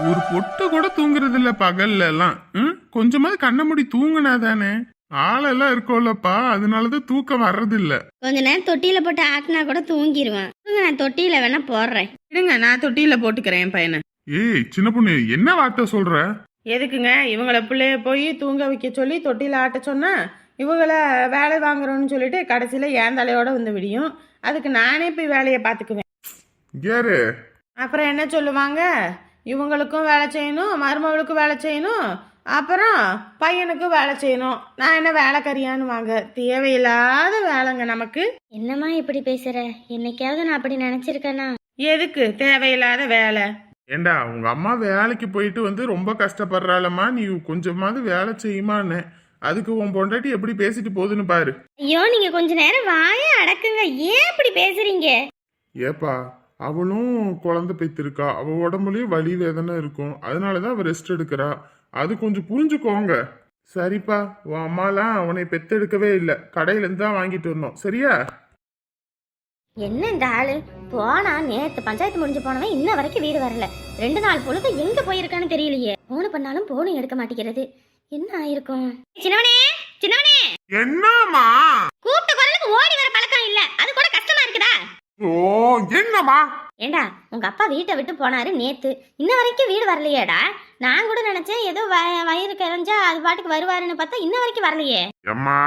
ஒரு பொட்டு கூட தூங்குறது இல்ல பகல்ல எல்லாம் ம்? கொஞ்சமாவது கண்ண மூடி தூங்குனா தானே? ஆளெல்லாம் இருக்கோம்லப்பா அதனாலதான் தூக்கம் வர்றது இல்ல கொஞ்ச நேரம் தொட்டியில போட்டு ஆட்டினா கூட தூங்கிடுவான் நான் தொட்டியில வேணா போடுறேன். இருங்க நான் தொட்டியில போட்டுக்கிறேன் என் பையனை. ஏய் சின்ன பொண்ணு என்ன வார்த்தை சொல்ற? எதுக்குங்க? இவங்கள பிள்ளைய போய் தூங்க வைக்க சொல்லி தொட்டியில் ஆட்ட சொன்னா இவங்கள வேலை வாங்குறோன்னு சொல்லிட்டு கடைசியில் ஏன் தலையோட வந்து விடியும்? அதுக்கு நானே போய் வேலையை பார்த்துக்குவேன். யாரு? அப்புறம் என்ன சொல்லுவாங்க? இவங்களுக்கும் வேலை செய்யணும் மருமகளுக்கும் வேலை செய்யணும் அப்புறம் பையனுக்கும் வேலை செய்யணும். நான் என்ன வேலைக்கறியான்னு வாங்க. தேவையில்லாத வேலைங்க நமக்கு. என்னம்மா இப்படி பேசுற? என்னைக்காவது நான் அப்படி நினைச்சிருக்கேனா? எதுக்கு? தேவையில்லாத வேலை. ஏண்டா உங்க அம்மா வேலைக்கு போயிட்டு வந்து ரொம்ப கஷ்டப்படுறாளம்மா. நீ கொஞ்சமாவது வேலை செய்யுமான்னு. அதுக்கு உன் பொண்டாட்டி எப்படி பேசிட்டு போகுதுன்னு பாரு. ஐயோ நீங்க கொஞ்ச நேரம் வாய அடக்குங்க. ஏன் இப்படி பேசுறீங்க? ஏப்பா அவளும் குழந்தை பெற்றிருக்கா. அவ உடம்புலயும் வலி வேதனை இருக்கும். அதனாலதான் அவ ரெஸ்ட் எடுக்கிறா. அது கொஞ்சம் புரிஞ்சுக்கோங்க. சரிப்பா உன் அம்மாலாம் உன்னை பெத்தெடுக்கவே இல்லை. கடையில இருந்து தான் வாங்கிட்டு வந்தோம். சரியா? என்ன இந்த ஆளு? போனா நேத்து பஞ்சாயத்து முடிஞ்சு போனவன் இன்ன வரைக்கும் வீடு வரல. ரெண்டு நாள் பொழுது எங்க போயிருக்கான்னு தெரியலையே. போன பண்ணாலும் போனும் எடுக்க மாட்டேங்கிறது. என்ன ஆயிருக்கும்? சின்னவனே சின்னவனே! என்னம்மா? கூப்பிட்ட குரலுக்கு ஓடி வர பழக்கம் இல்ல அது கூட கஷ்டமா இருக்குதா ஓ என்னம்மா? ஏண்டா உங்க அப்பா வீட்டை விட்டு போனாரு நேத்து. இன்ன வரைக்கும் வீடு வரலையேடா. நான் கூட நினைச்சேன் ஏதோ வயிறு கிளஞ்சா அது பாட்டுக்கு வருவாருன்னு பார்த்தா இன்ன வரைக்கும் வரலையே. அம்மா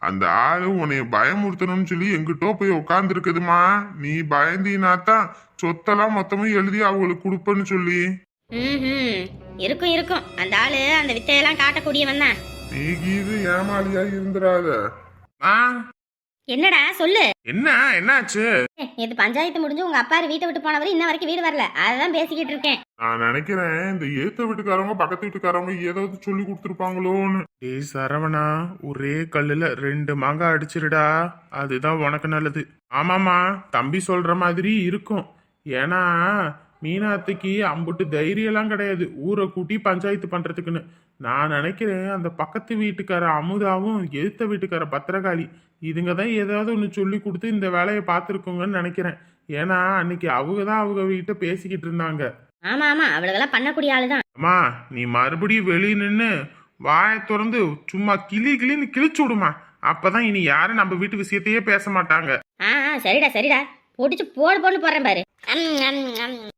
அந்த ஆளு உன்னைய பயமுறுத்தணும்னு சொல்லி எங்கிட்டோ போய் உட்காந்துருக்குதுமா நீ பயந்தீனா தான் சொத்தெல்லாம் மொத்தமும் எழுதி அவங்களுக்கு கொடுப்பேன்னு சொல்லி. ம் இருக்கும் இருக்கும். அந்த ஆளு அந்த வித்தையெல்லாம் காட்டக்கூடியவன் தான். நீ கீது ஏமாளியா இருந்துராத ஆ? என்னடா சொல்லு. என்ன என்னாச்சு? இது பஞ்சாயத்து முடிஞ்சு உங்க அப்பா வீட்டை விட்டு போனவர் இன்ன வரைக்கும் வீடு வரல. அதான் பேசிக்கிட்டு இருக்கேன். நான் நினைக்கிறேன் இந்த ஏத்த வீட்டுக்காரவங்க பக்கத்து வீட்டுக்காரவங்க ஏதாவது சொல்லி கொடுத்துருப்பாங்களோன்னு. டேய் சரவணா ஒரே கல்லுல ரெண்டு மாங்காய் அடிச்சிருடா. அதுதான் உனக்கு நல்லது. ஆமாமா தம்பி சொல்ற மாதிரி இருக்கும். ஏன்னா மீனாத்துக்கு அம்புட்டு தைரியம்லாம் கிடையாது. ஊரை கூட்டி பஞ்சாயத்து பண்றதுக்குன்னு. நான் நினைக்கிறேன் அந்த பக்கத்து வீட்டுக்கார அமுதாவும் எதிர்த்த வீட்டுக்கார பத்திரகாளி இதுங்க தான் ஏதாவது ஒன்று சொல்லி கொடுத்து இந்த வேலையை பார்த்துருக்கோங்கன்னு நினைக்கிறேன். ஏன்னா அன்னைக்கு அவங்க தான் அவங்க வீட்டை பேசிக்கிட்டு இருந்தாங்க. ஆமா ஆமா. அவளுகெல்லாம் பண்ணக்கூடிய ஆளுதான். அம்மா நீ மறுபடியும் வெளியே நின்று வாயை திறந்து சும்மா கிளி கிளின்னு கிழிச்சு விடுமா. அப்பதான் இனி யாரும் நம்ம வீட்டு விஷயத்தையே பேச மாட்டாங்க. ஆ ஆ, சரிடா சரிடா. போட்டுச்சு போடு போட்டு போறேன் பாரு. அம், அம்.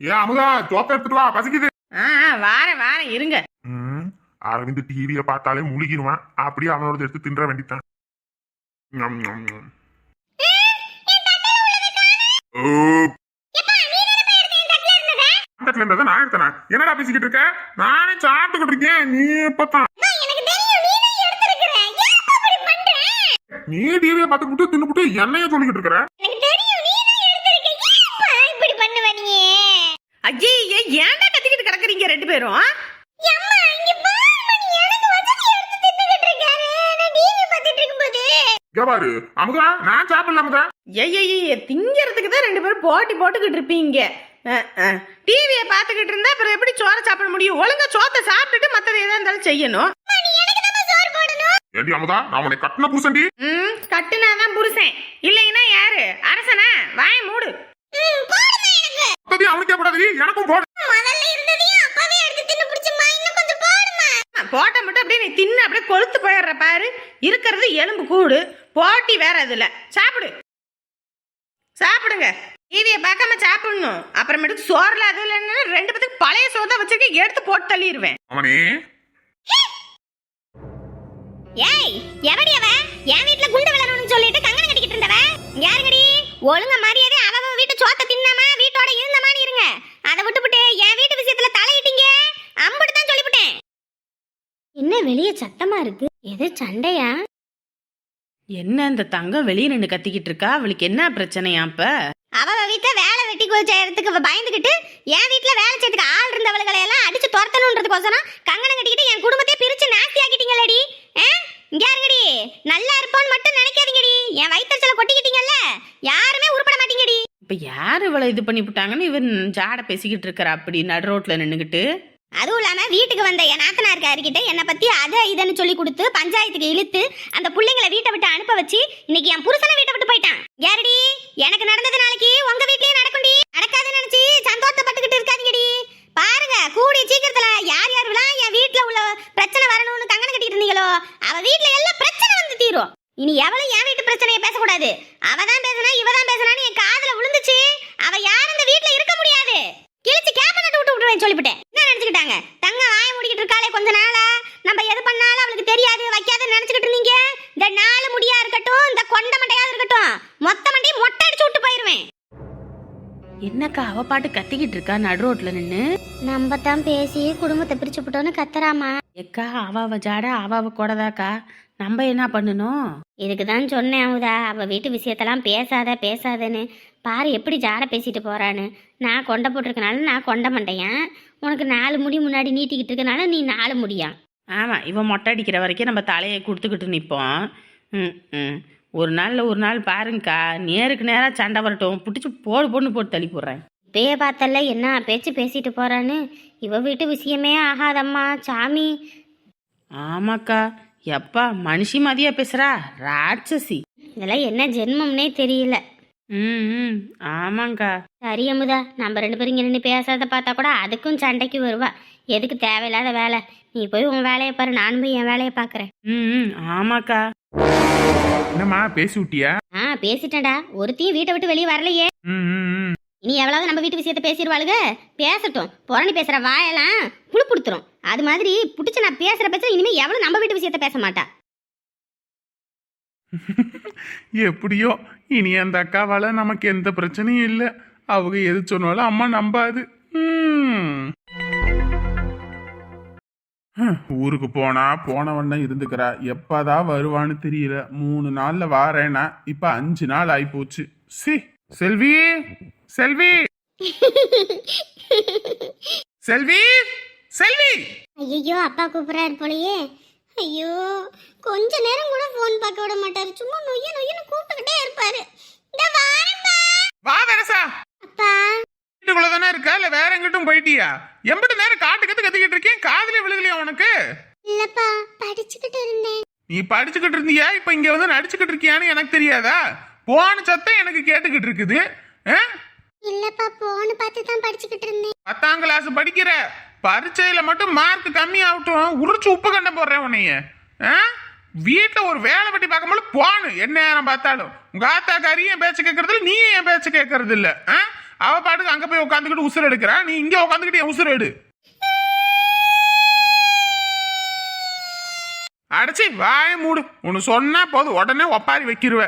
ஏன் அமுதா தோத்த எடுத்துட்டு வா பசிக்குது. ஆ ஆ, வாரேன் வாரேன். இருங்க. ம், அரவிந்த் டிவியை பார்த்தாலே முழுகிடுவான் அப்படியே அவனோட எடுத்து தின்ற வேண்டித்தான். நான் எடுத்தேன்? என்னடா பேசிக்கிட்டு இருக்க? நானே சாப்பிட்டுக்கிட்டு இருக்கேன். நீ எப்பத்தான் நீ டிவியை பார்த்து விட்டு தின்னுபிட்டு என்னைய சொல்லிக்கிட்டு இருக்கிற? இப்படி பண்ணுவ நீ ஐயே ஏன்டா கத்திக்கிட்டு கிடக்குறீங்க ரெண்டு பேரும்? பாரு. அமுதா நான் சாப்பிடல அமுதா. ஐயய்ய திங்கிறதுக்கு தான் ரெண்டு பேரும் போட்டி போட்டுக்கிட்டு இருப்பீங்க. டிவியை பார்த்துக்கிட்டு இருந்தா அப்புறம் எப்படி சோறை சாப்பிட முடியும்? ஒழுங்கா சோத்தை சாப்பிட்டுட்டு மற்றது எதா இருந்தாலும் செய்யணும். ஏண்டி அமுதா நான் உன்னை கட்டின பூசண்டி ம் கட்டுனாதான் புருஷன். இல்லைன்னா யாரு? அரசனா? வாய மூடு. அவனுக்கே கூடாது எனக்கும் போட. போட்ட மட்டும் அப்படியே நீ தின்னு அப்படியே கொழுத்து போயிடுற பாரு. இருக்கிறது எலும்பு கூடு. போட்டி வேற அதுல சாப்பிடு. சாப்பிடுங்க. டிவியை பார்க்காம சாப்பிடணும். அப்புறமேட்டுக்கு சோறுல அது இல்லைன்னா ரெண்டு பேத்துக்கு பழைய சோறு தான் வச்சிருக்கேன். எடுத்து போட்டு தள்ளிடுவேன் அவனே ஏய் எவடி அவ? என் வீட்ல குண்டு விளையாடணும்னு சொல்லிட்டு கங்கணம் கட்டிக்கிட்டு இருந்தவ? யாருங்கடி? ஒழுங்க மரியாதை அவ அவ வீட்டு சோத்த தின்னாம வீட்டோட இருந்தமான்னு இருங்க. அதை விட்டுப்புட்டு என் வீட்டு விஷயத்துல தலையிட்டீங்க? அம்புட்டு தான் சொல்லிவிட்டேன் என்ன வெளிய சத்தமா இருக்கு? எது சண்டையா? என்ன இந்த தங்கம் வெளியே நின்று கத்திக்கிட்டு இருக்கா? அவளுக்கு என்ன பிரச்சனையா அப்ப? அவ வீட்ல வேலை வெட்டி செய்யறதுக்கு அவ பயந்துகிட்டு என் வீட்ல வேலை செய்யறதுக்கு ஆள் இருந்தவளுகளை எல்லாம் அடிச்சு துரத்தணுன்றதுக்கோசரம் கங்கணம் கட்டிக்கிட்டு என் குடும்பத்தையே பிரிச்சு நாஸ்தி ஆக்கிட்டீங்களேடி? இங்க யாருங்கடி? நல்லா இருப்போன்னு மட்டும் நினைக்காதீங்கடி. என் வயிற்றுல கொட்டிக்கிட்டீங்கல்ல? யாருமே உருப்பட மாட்டீங்கடி. இப்ப யார் இவளை இது பண்ணி விட்டாங்கன்னு இவன் ஜாட பேசிக்கிட்டு இருக்கிறா அப்படி நடு ரோட்ல நின்னுகிட்டு? அதுவும் இல்லாம வீட்டுக்கு வந்த என் நாத்தனாருக்காருக்கிட்ட என்னை பத்தி அதை இதுன்னு சொல்லி கொடுத்து பஞ்சாயத்துக்கு இழுத்து அந்த பிள்ளைங்களை வீட்டை விட்டு அனுப்ப வச்சு இன்னைக்கு என் புருஷனை வீட்டை விட்டு போயிட்டான். யாரடி? எனக்கு நடந்தது நாளைக்கு உங்க வீட்லயே நடக்கும்டி. நடக்காதுன்னு நினைச்சு சந்தோஷப்பட்டுக்கிட்டு இருக்காதீங்கடி. பாருங்க கூடி சீக்கிரத்துல யார் யாருலாம் என் வீட்டுல உள்ள பிரச்சனை வரணும்னு கங்கணம் கட்டிட்டு இருந்தீங்களோ அவ வீட்டுல எல்லாம் பிரச்சனை வந்து தீரும். இனி எவளும் என் வீட்டு பிரச்சனையை பேசக்கூடாது. அவதான் பேசுனா இவ தான் என் காதுல விழுந்துச்சு அவ யார் இந்த வீட்டுல இருக்க முடியாது. கிழிச்சு கேப்ப நட்டு விட்டு விட்டுருவேன் சொல்லிவிட்டேன். என்ன அவ பாட்டு கத்திக்கிட்டு இருக்கா நடு ரோட்ல நின்னு? நம்ம தான் பேசி குடும்பத்தை பிரிச்சு விட்டோன்னு கத்துறாமா? எக்கா அவ அவ ஜாட அவ அவ கொடதாக்கா. நம்ம என்ன பண்ணணும் இதுக்கு தான் சொன்னேன் அமுதா. அவள் வீட்டு விஷயத்தெல்லாம் பேசாத பேசாதன்னு. பாரு எப்படி ஜாட பேசிட்டு போறான்னு. நான் கொண்டை போட்டிருக்கனால நான் கொண்ட மாட்டேன் உனக்கு நாலு முடி முன்னாடி நீட்டிக்கிட்டு இருக்கனால நீ நாலு முடியா? ஆமா இவன் மொட்டை அடிக்கிற வரைக்கும் நம்ம தலையை கொடுத்துக்கிட்டு நிற்போம் ம் ம். ஒரு நாள்ல ஒரு நாள் பாருங்கக்கா. நேருக்கு நேரா சண்டை வரட்டும். பிடிச்சி போடு பொண்ணு போட்டு தள்ளி போடுறேன். இப்பயே பார்த்தல என்ன பேச்சு பேசிட்டு போறான்னு? இவ வீட்டு விஷயமே ஆகாதம்மா சாமி. ஆமாக்கா. எப்பா மனுஷி மாதிரியா பேசுறா? ராட்சசி. இதெல்லாம் என்ன ஜென்மம்னே தெரியல. ம் ஆமாங்க்கா சரி அமுதா நம்ம ரெண்டு பேரும் இங்கே நின்று பேசாத பார்த்தா கூட அதுக்கும் சண்டைக்கு வருவா. எதுக்கு தேவையில்லாத வேலை. நீ போய் உன் வேலையை பாரு நானும் போய் என் வேலையை பார்க்குறேன். ம் ஆமாக்கா. என்னம்மா பேசி விட்டியா ஆ பேசிட்டேன்டா. ஒருத்தையும் வீட்டை விட்டு வெளியே வரலையே. ம். இனி எவ்வளவு நம்ம வீட்டு விஷயத்த பேசிடுவாளுக? பேசட்டும். புறணி பேசுற வாயெல்லாம் புழு கொடுத்துரும் அது மாதிரி பிடிச்ச நான் பேசுற பேச்ச இனிமே எவ்வளவு நம்ம வீட்டு விஷயத்த பேச மாட்டா. எப்படியோ? இனி அந்த அக்காவால நமக்கு எந்த பிரச்சனையும் இல்லை. அவங்க எது சொன்னாலும் அம்மா நம்பாது. ஊருக்கு போனா போனவண்ண இருந்துக்கிறா. எப்பதான் வருவான்னு தெரியல. மூணு நாள்ல வாரேனா. இப்ப அஞ்சு நாள் ஆயி போச்சு சி செல்வி! செல்வி! செல்வி! செல்வி! ஐயோ அப்பா கூப்பிடுறாரு போலயே. ஐயோ கொஞ்ச நேரம் கூட போன் பார்க்க விட மாட்டாரு. சும்மா நொய்ய நொய்யன்னு கூப்பிட்டுக்கிட்டே இருப்பாரு. இந்த வாரம்பா வா வெரசா. அப்பா. வீட்டுக்குள்ள தானே இருக்கா? இல்ல வேற எங்கிட்டும் போயிட்டியா? எம்பிட்டு நேரம் காட்டு கத்து கத்திக்கிட்டு இருக்கேன். காதுல விழுகலையா உனக்கு? இல்லப்பா படிச்சுக்கிட்டு இருந்தேன். நீ படிச்சுக்கிட்டு இருந்தியா? இப்ப இங்க வந்து நடிச்சுக்கிட்டு இருக்கியான்னு எனக்கு தெரியாதா? போன சத்தம் எனக்கு கேட்டுக்கிட்டு இருக்குது? இல்லப்பா போன் பார்த்து தான் படிச்சுக்கிட்டு இருந்தேன். பத்தாம் கிளாஸ் படிக்கிற. பரீட்சையில மட்டும் மார்க் கம்மி ஆகட்டும். உரிச்சு உப்பு கண்ட போடுறேன் உன்னைய. வீட்டில் வீட்டுல ஒரு வேலை பட்டி பார்க்கும்போது போனு. என்ன நேரம் பார்த்தாலும். உங்க ஆத்தாக்காரி என் பேச்சு கேட்கறது நீ என் பேச்சு கேட்கறது இல்ல அவ பாட்டுக்கு அங்க போய் உட்காந்துக்கிட்டு உசுர் எடுக்கிறா. நீ இங்க உட்காந்துக்கிட்டு என் உசுர் எடு. அடைச்சி வாய மூடு. உன்னு சொன்னா போதும். உடனே ஒப்பாரி வைக்கிருவ.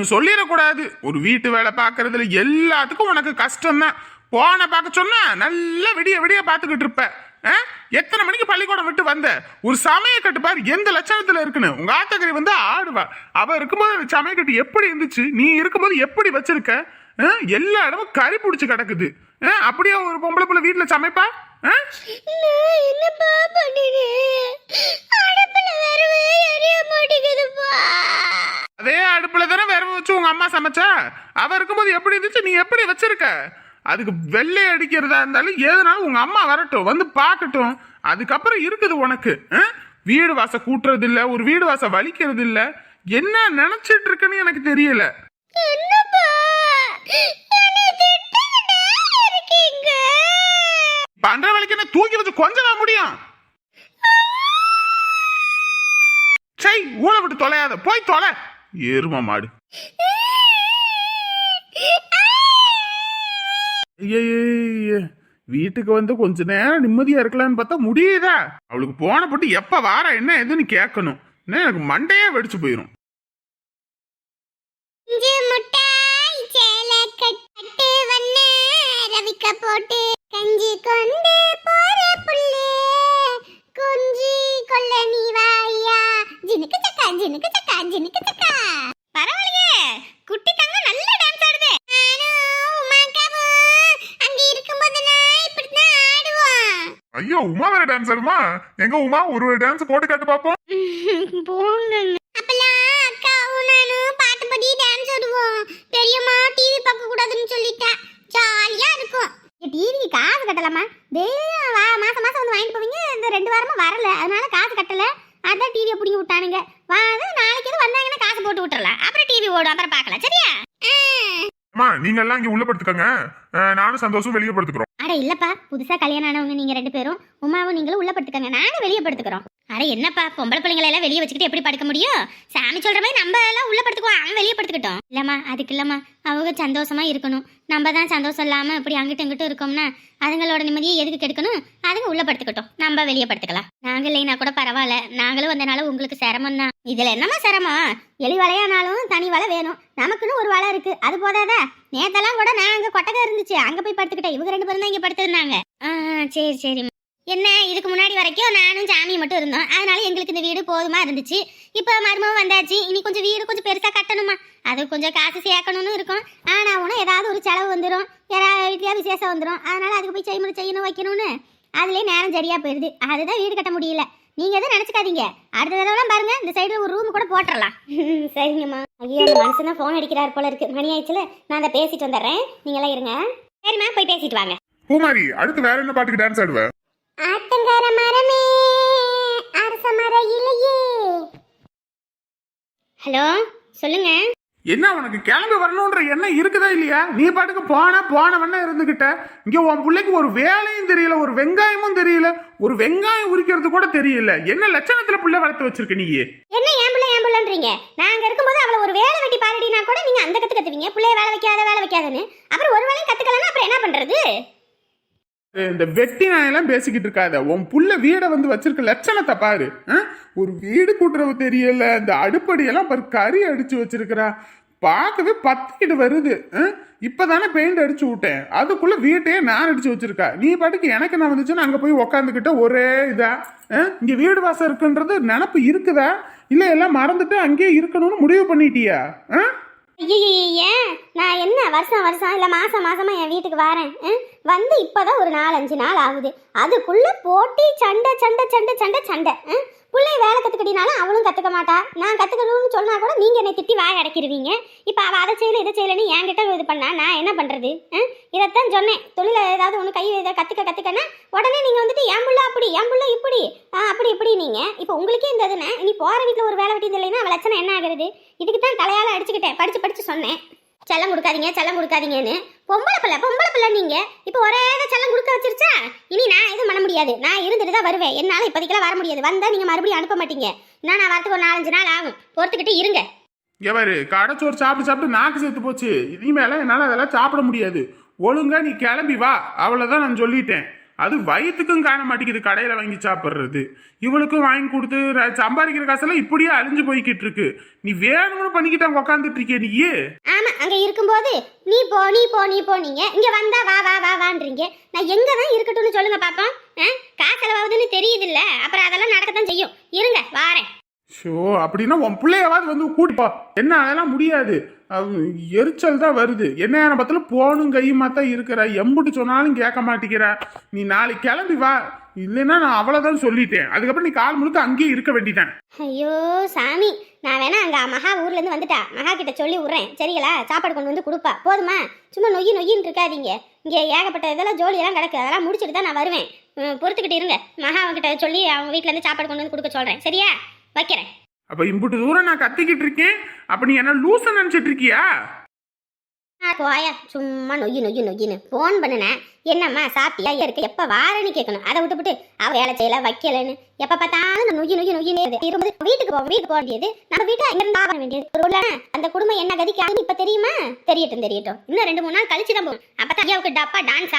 ஒன்னு சொல்லிடக்கூடாது. ஒரு வீட்டு வேலை பார்க்கறதுல எல்லாத்துக்கும் உனக்கு கஷ்டம்தான். போன பார்க்க சொன்னா நல்லா விடிய விடிய பார்த்துக்கிட்டு இருப்ப. ஆ? எத்தனை மணிக்கு பள்ளிக்கூடம் விட்டு வந்த? ஒரு சமய கட்டுப்பார் எந்த லட்சணத்துல இருக்குன்னு. உங்க ஆத்தகரி வந்து ஆடுவா. அவ இருக்கும்போது அந்த சமய கட்டு எப்படி இருந்துச்சு? நீ இருக்கும்போது எப்படி வச்சிருக்க? ஆ? எல்லா இடமும் கறி பிடிச்சி கிடக்குது. ஆ? அப்படியே ஒரு பொம்பளை பிள்ளை வீட்டுல சமைப்பா? ஆ? என்னப்பா பண்ணினேன் அடுப்புல வரவே எரிய மாட்டேங்குதுப்பா அதே அடுப்புல தானே விரவ வச்சு உங்க அம்மா சமைச்சா? அவ இருக்கும்போது எப்படி இருந்துச்சு? நீ எப்படி வச்சிருக்க? அதுக்கு வெள்ளை அடிக்கிறதா இருந்தாலும் எதுனாலும் உங்க அம்மா வரட்டும். வந்து பார்க்கட்டும். அதுக்கப்புறம் இருக்குது உனக்கு? வீடு வாச கூட்டுறது இல்ல ஒரு வீடு வாச வலிக்கிறது இல்ல என்ன நினைச்சிட்டு இருக்குன்னு எனக்கு தெரியல. பண்ற வேலைக்கு என்ன தூக்கி வச்சு கொஞ்சம் முடியும்? சை ஊழ விட்டு தொலையாத. போய் தொலை. எரும மாடு. ஐயையே, வீட்டுக்கு வந்து கொஞ்ச நேரம் நிம்மதியா இருக்கலாம்னு பார்த்தா முடியுதா? அவளுக்கு போன போட்டு எப்ப வார என்ன எதுன்னு கேட்கணும். எனக்கு மண்டையே வெடிச்சு போயிரும். எங்க உமா ஒரு டான்ஸ் போட்டு காட்டு பாப்போம். போங்க பெரியம்மா டிவி பார்க்க கூடாதுன்னு சொல்லிட்டா. ஜாலியா இருக்கும். டிவிக்கு காசு கட்டலாமா? டெய்லியும் வா மாசம் மாசம் வந்து வாங்கிட்டு போவீங்க. இந்த ரெண்டு வாரமா வரல. அதனால காசு கட்டல. அதான் டிவியை பிடிங்கி விட்டானுங்க. வாங்க நாளைக்கு எதுவும் வந்தாங்கன்னா காசு போட்டு விட்டுறலாம். அப்புறம் டிவி ஓடும். அப்புறம் பார்க்கலாம். சரியா. அம்மா நீங்க எல்லாம் இங்க உள்ள படுத்துக்கங்க. நானும் சந்தோஷம் வெளியே படுத்துக்கிறோம். அட இல்லப்பா. புதுசா கல்யாணம் ஆனவங்க நீங்க ரெண்டு பேரும். உமாவும் நீங்களும் உள்ள படுத்துக்கங்க. நாங்கள் வெளியே படுத்துக்கிறோம். அட என்னப்பா? பொம்பளை பிள்ளைங்களை எல்லாம் வெளியே வச்சுக்கிட்டு எப்படி படுக்க முடியும்? சாமி சொல்ற மாதிரி நம்ம எல்லாம் உள்ள படுத்துக்குவோம். அவன் வெளியே படுத்துக்கிட்டோம். இல்லம்மா அதுக்கு இல்லம்மா. அவங்க சந்தோஷமா இருக்கணும். நம்ம தான் சந்தோஷம் இல்லாம இப்படி அங்கிட்டும் இங்கிட்டும் இருக்கோம்னா அதுங்களோட நிம்மதியை எதுக்கு கெடுக்கணும்? அதுங்க உள்ள படுத்துக்கிட்டோம். நம்ம வெளியே படுத்துக்கலாம். நாங்க இல்லைனா கூட பரவாயில்ல. நாங்களும் வந்தனால உங்களுக்கு சிரமம் தான். இதுல என்னம்மா சிரமம்? எலி வலையானாலும் தனி வலை வேணும். நமக்குன்னு ஒரு வலை இருக்கு. அது போதாதா? நேத்தெல்லாம் கூட நான் அங்க கொட்டகை இருந்துச்சு. அங்க போய் படுத்துக்கிட்டேன். இவங்க ரெண்டு பேரும் தான் இங்க படுத்துருந்தாங்க. ஆ சரி சரி என்ன இதுக்கு முன்னாடி வரைக்கும் நானும் சாமி மட்டும் இருந்தோம். அதனால எங்களுக்கு இந்த வீடு போதுமா இருந்துச்சு. இப்போ மருமகம் வந்தாச்சு. இனி கொஞ்சம் வீடு கொஞ்சம் பெருசாக கட்டணுமா? அது கொஞ்சம் காசு சேர்க்கணும்னு இருக்கும். ஆனால் உன ஏதாவது ஒரு செலவு வந்துடும் யாராவது வீட்லயா விசேஷம் வந்துடும் அதனால அதுக்கு போய் செய்முறை செய்யணும் வைக்கணும்னு அதுலேயே நேரம் சரியா போயிடுது அதுதான் வீடு கட்ட முடியல. நீங்க எதுவும் நினைச்சுக்காதீங்க. அடுத்த தடவை பாருங்க. இந்த சைடுல ஒரு ரூம் கூட போட்டுடலாம் சரிங்கம்மா. ஐயோ அந்த மனுஷன் ஃபோன் அடிக்கிறார் போல இருக்கு. மணி ஆயிடுச்சுல. நான் அதை பேசிட்டு வந்துடுறேன். நீங்களாம் இருங்க. சரிம்மா போய் பேசிட்டு வாங்க. பூமாரி அடுத்து வேற என்ன பாட்டுக்கு டான்ஸ் ஆடுவேன் ஆத்தங்கர மரமே அரச மர இலையே. ஹலோ சொல்லுங்க. என்ன உனக்கு கிளம்பி வரணுன்ற எண்ணம் இருக்குதா இல்லையா? நீ பாட்டுக்கு போன போனவன இருந்துகிட்ட. இங்க உன் பிள்ளைக்கு ஒரு வேலையும் தெரியல ஒரு வெங்காயமும் தெரியல. ஒரு வெங்காயம் உரிக்கிறது கூட தெரியல. என்ன லட்சணத்துல புள்ள வளர்த்து வச்சிருக்க நீ? என்ன ஏன் பிள்ளை ஏன் பிள்ளைன்றீங்க? நாங்க இருக்கும்போது அவளை ஒரு வேலை வெட்டி பாருடினா கூட நீங்க அந்த கத்து கத்துவீங்க. பிள்ளைய வேலை வைக்காத வேலை வைக்காதன்னு. அப்புறம் ஒரு வேலையும் கத்துக்கலன்னா அப்புறம் என்ன பண்றது? இந்த வெட்டி நாயெல்லாம் பேசிக்கிட்டு இருக்காத. உன் புள்ள வீடை வந்து வச்சிருக்க லட்சணத்தை பாரு. ஆ? ஒரு வீடு கூட்டுறவு தெரியல. இந்த அடுப்படியெல்லாம் பாரு கறி அடிச்சு வச்சிருக்கிறா. பார்க்கவே பத்திக்கிட்டு வருது. ஆ? இப்பதானே பெயிண்ட் அடிச்சு விட்டேன். அதுக்குள்ள வீட்டையே நான் அடிச்சு வச்சிருக்கா. நீ பாட்டுக்கு எனக்கு என்ன வந்துச்சுன்னா அங்க போய் உக்காந்துக்கிட்ட ஒரே இதா. ஆ? இங்க வீடு வாசம் இருக்குன்றது நினப்பு இருக்குதா? இல்ல எல்லாம் மறந்துட்டு அங்கேயே இருக்கணும்னு முடிவு பண்ணிட்டியா? ஆ? ஐயய்ய நான் என்ன வருஷம் வருஷம் இல்லை மாதம் மாதமாக என் வீட்டுக்கு வரேன் வந்து வந்து இப்போதான் ஒரு நாலஞ்சு நாள் ஆகுது. அதுக்குள்ளே போட்டி சண்டை சண்டை சண்டை சண்டை சண்டை பிள்ளை வேலை கற்றுக்கிட்டினாலும் அவளும் கற்றுக்க மாட்டா. நான் கற்றுக்கணும்னு சொன்னால் கூட நீங்கள் என்னை திட்டி வாய் அடைக்கிடுவீங்க இப்போ அவள் அதை செய்யலை இதை செய்யலைன்னு என்கிட்ட இது பண்ணா நான் என்ன பண்ணுறது இதைத்தான் சொன்னேன். தொழில ஏதாவது ஒன்று கை இதை கற்றுக்க கற்றுக்கன்னா உடனே நீங்கள் வந்துட்டு என் புள்ள அப்படி என் புள்ள இப்படி ஆ, அப்படி இப்படி நீங்கள் இப்போ உங்களுக்கே இந்த இதுன்னு இனி போகிற வீட்டில் ஒரு வேலை வெட்டி இல்லைன்னா அவள் லட்சணம் என்ன ஆகுறது? இதுக்கு தான் தலையால் அடிச்சுக்கிட்டேன். படித்து படித்து சொன்னேன். செல்லம் கொடுக்காதீங்க செல்லம் கொடுக்காதீங்கன்னு. பொம்பளை பிள்ளை பொம்பளை பிள்ளை நீங்க. இப்போ ஒரே செல்லம் கொடுக்க வச்சிருச்சா? இனி நான் எதுவும் பண்ண முடியாது. நான் இருந்துட்டு தான் வருவேன். என்னால இப்போதைக்கெல்லாம் வர முடியாது. வந்தா நீங்க மறுபடியும் அனுப்ப மாட்டீங்க. நான் நான் வரத்துக்கு ஒரு நாலஞ்சு நாள் ஆகும். பொறுத்துக்கிட்டு இருங்க. எவரு கடைச்சோறு சாப்பிட்டு சாப்பிட்டு நாக்கு சேர்த்து போச்சு. இனிமேல என்னால் அதெல்லாம் சாப்பிட முடியாது. ஒழுங்கா நீ கிளம்பி வா. அவ்வளோதான் நான் சொல்லிட்டேன். அது வயிற்றுக்கும் காண மாட்டேங்குது. கடையில் வாங்கி சாப்பிட்றது. இவளுக்கும் வாங்கி கொடுத்து சம்பாதிக்கிற காசெல்லாம் இப்படியே அழிஞ்சு போய்கிட்டு இருக்கு. நீ வேணும்னு பண்ணிக்கிட்டு அங்கே உட்காந்துட்டு இருக்கிய நீயே. ஆமா அங்க இருக்கும்போது நீ போ நீ போ நீ போனீங்க இங்க வந்தா வா வா வா வான்றீங்க. நான் எங்க தான் இருக்கட்டும்னு சொல்லுங்க பாப்போம். ஆ? காசு செலவாகுதுன்னு தெரியுது இல்ல அப்புறம் அதெல்லாம் நடக்கத்தான் செய்யும். இருங்க வாரேன். ஷோ அப்படின்னா உன் பிள்ளையவாது வந்து கூட்டிப்போ. என்ன அதெல்லாம் முடியாது. எரிச்சல் தான் வருது. என்ன பத்தில போனும் கையுமா தான் இருக்கிற. எம்புட்டு சொன்னாலும் கேட்க மாட்டேங்கிற. நீ நாளைக்கு கிளம்பி வா. இல்லைன்னா நான் அவ்வளோதான் சொல்லிட்டேன். அதுக்கப்புறம் நீ கால் முழுக்க அங்கேயே இருக்க வேண்டிட்டேன் ஐயோ சாமி. நான் வேணா அங்க மகா ஊர்ல இருந்து வந்துட்டா. மகா கிட்ட சொல்லி விடுறேன். சரிங்களா? சாப்பாடு கொண்டு வந்து கொடுப்பா. போதுமா? சும்மா நொய்யி நொய்யின்னு இருக்காதீங்க. இங்க ஏகப்பட்ட இதெல்லாம் ஜோலியெல்லாம் கிடக்கு. அதெல்லாம் முடிச்சுட்டு தான் நான் வருவேன். பொறுத்துக்கிட்டு இருங்க. மகா கிட்ட சொல்லி அவங்க வீட்டிலேருந்து இருந்து சாப்பாடு கொண்டு வந்து கொடுக்க சொல்றேன். சரியா? வைக்கிறேன். அப்போ இம்புட்டு தூரம் நான் கத்திக்கிட்டு இருக்கேன். அப்போ நீ என்ன லூச நினச்சிட்டு இருக்கியா? ஆ, போயா சும்மா நொய்யு நொய்யு நொய்யின்னு ஃபோன் பண்ணினேன் என்னம்மா சாப்பிட்டியா? இருக்கு? எப்போ வாரன்னு கேட்கணும் அதை விட்டுவிட்டு அவள் வேலை செய்யல வைக்கலன்னு. எப்போ பார்த்தாலும் நான் நொய்யு நொய்யு நொய்யினே இருக்கு இருபது வீட்டுக்கு போக வீட்டுக்கு போக வேண்டியது. நம்ம வீட்டில் இங்கிருந்து ஆக வேண்டியது? ஒரு உள்ள அந்த குடும்பம் என்ன கதிக்கு இப்போ தெரியுமா? தெரியட்டும் தெரியட்டும். இன்னும் ரெண்டு மூணு நாள் கழிச்சு தான் போகும். அப்போ தான் ஐயாவுக்கு டப்பா டான்ஸ்